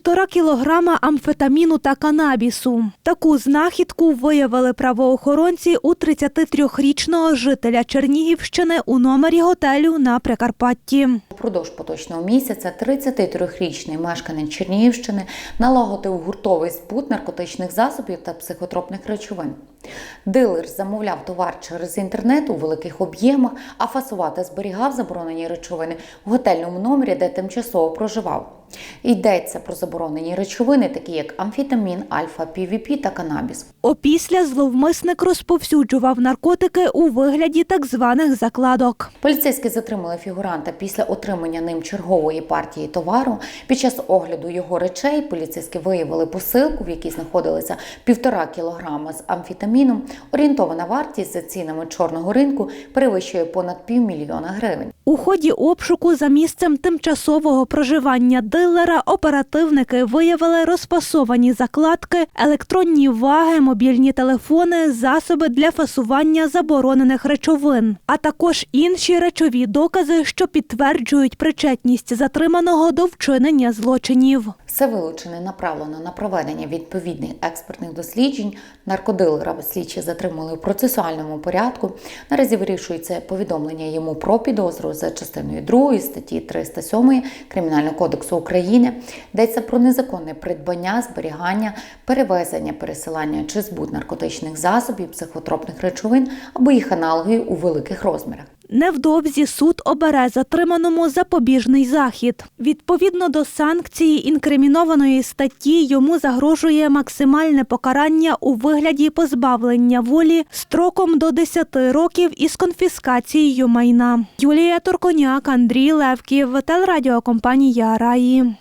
півтора кілограма амфетаміну та канабісу. Таку знахідку виявили правоохоронці у 33-річного жителя Чернігівщини у номері готелю на Прикарпатті. Упродовж поточного місяця 33-річний мешканець Чернігівщини налагодив гуртовий збут наркотичних засобів та психотропних речовин. Дилер замовляв товар через інтернет у великих об'ємах, а фасувати зберігав заборонені речовини в готельному номері, де тимчасово проживав. Йдеться про заборонені речовини, такі як амфетамін, альфа, півіпі та канабіс. Опісля зловмисник розповсюджував наркотики у вигляді так званих закладок. Поліцейські затримали фігуранта після отримання ним чергової партії товару. Під час огляду його речей поліцейські виявили посилку, в якій знаходилися півтора кілограма з амфетаміном. Орієнтована вартість за цінами чорного ринку перевищує понад півмільйона гривень. У ході обшуку за місцем тимчасового проживання дилера оперативники виявили розфасовані закладки, електронні ваги, мобільні телефони, засоби для фасування заборонених речовин, а також інші речові докази, що підтверджують причетність затриманого до вчинення злочинів. Все вилучене направлено на проведення відповідних експертних досліджень. Наркодилера слідчі затримали у процесуальному порядку. Наразі вирішується повідомлення йому про підозру за частиною 2 статті 307 Кримінального кодексу України. Йдеться про незаконне придбання, зберігання, перевезення, пересилання чи збут наркотичних засобів, психотропних речовин або їх аналогів у великих розмірах. Невдовзі суд обере затриманому запобіжний захід. Відповідно до санкції інкримінованої статті йому загрожує максимальне покарання у вигляді позбавлення волі строком до 10 років із конфіскацією майна. Юлія Турконяк, Андрій Левків, телерадіокомпанія Раї.